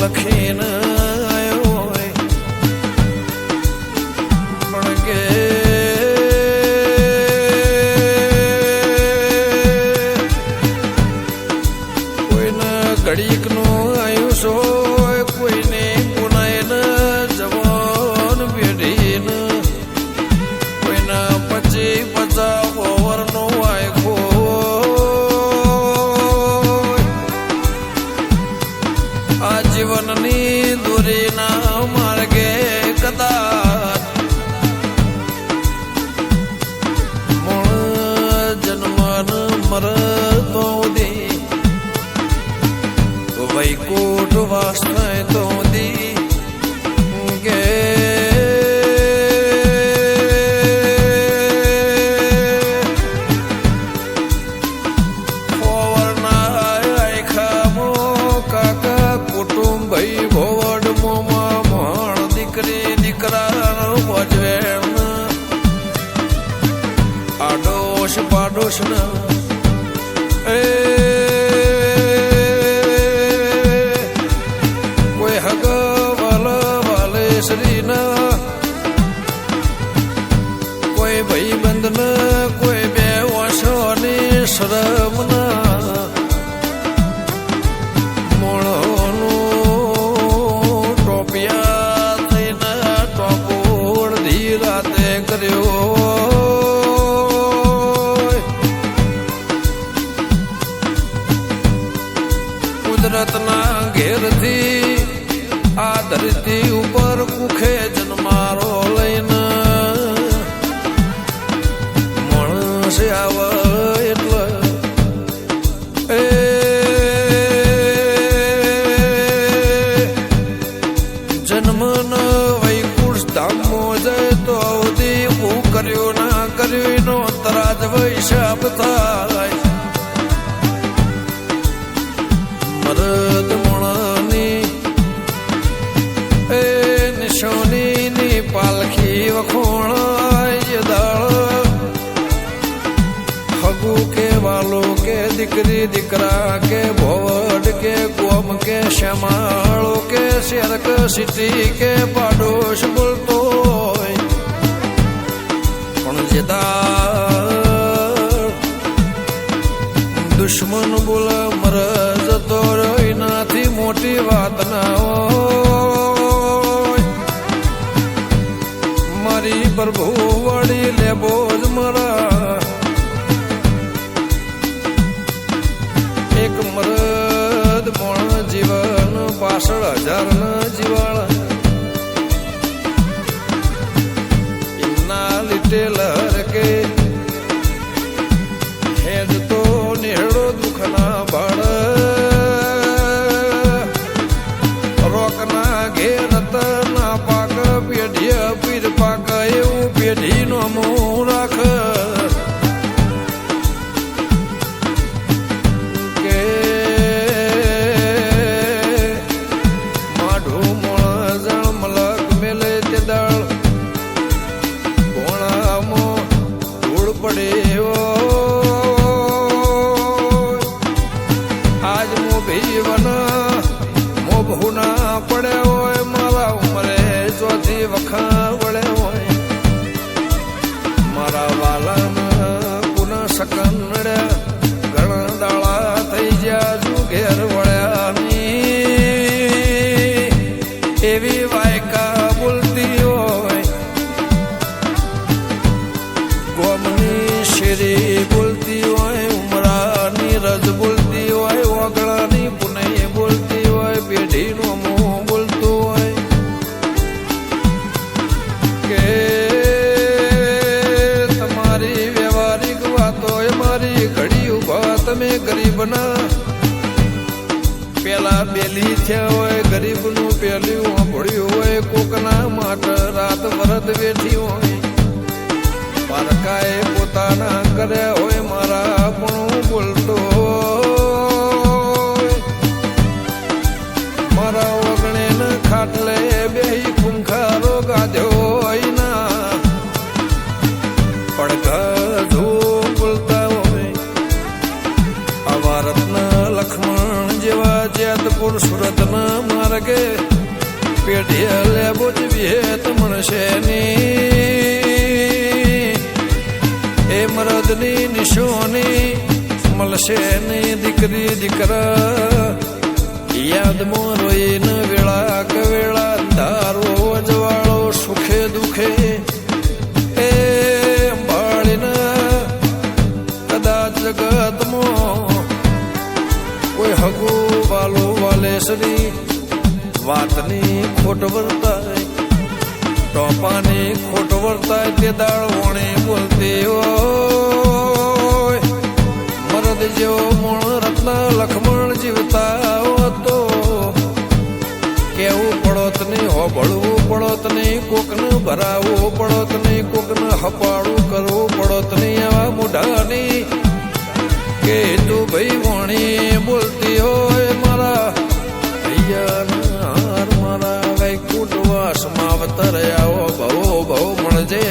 લખીને પાડોશ એ કુદરતના ઘેરથી આ ધરતી ઉપર કુખે જન્મારો લઈને. માણસ આવે એટલે એ જન્મન વૈકુંઠ તો અવધી હું કર્યું ના કર્યું નો તરાજ વૈશાપ થાય. દીકરી દીકરા કે ભોવડ કે કોમ કે શ્યામાળો કે શેરક સિટી કે પાડોશ બોલતો હોય. પણ જેતા દુશ્મન બોલ પાછળ હજાર ન જીવાળ ઇન્ના લીટેલ કે દાળા થઈ ગયા જુ ઘેર વળ્યા ની એવી વાયકા બોલતી હોય. ગોમની શેરી બોલતી હોય. ગરીબના પેલા બેલી થયા હોય, ગરીબનું પેલું સાંભળ્યું હોય, કોકના માટે રાત વરત વેઠી હોય. પારકાએ પોતાના કર્યા હોય, મારા પણ બોલતો ઢેલે બોજવીએ તો મળશે ની એ મરદની નિશોની મળશે ની દીકરી, દીકરા. યાદમાં રોઈને વેળા કવેળા તારો અજવાળો સુખે દુખે. એ બાળીને કદાચ જગતમાં કોઈ હગુ વાલેસરી વાતની ખોટ વર્તાય, ટોપાની ખોટ વર્તાય, તે દાળ વણી બોલતી હોય. મરદ જેવો મૂળ રત્ન લખમણ જીવતા હતો. કેવું પડોત નહીં હોબળવું પડોત નહીં કોકને ભરાવવું પડોત નહીં કોકને હપાળું કરવું પડોત નહીં ભૈયા મારા કઈ કુટવાસ માવતર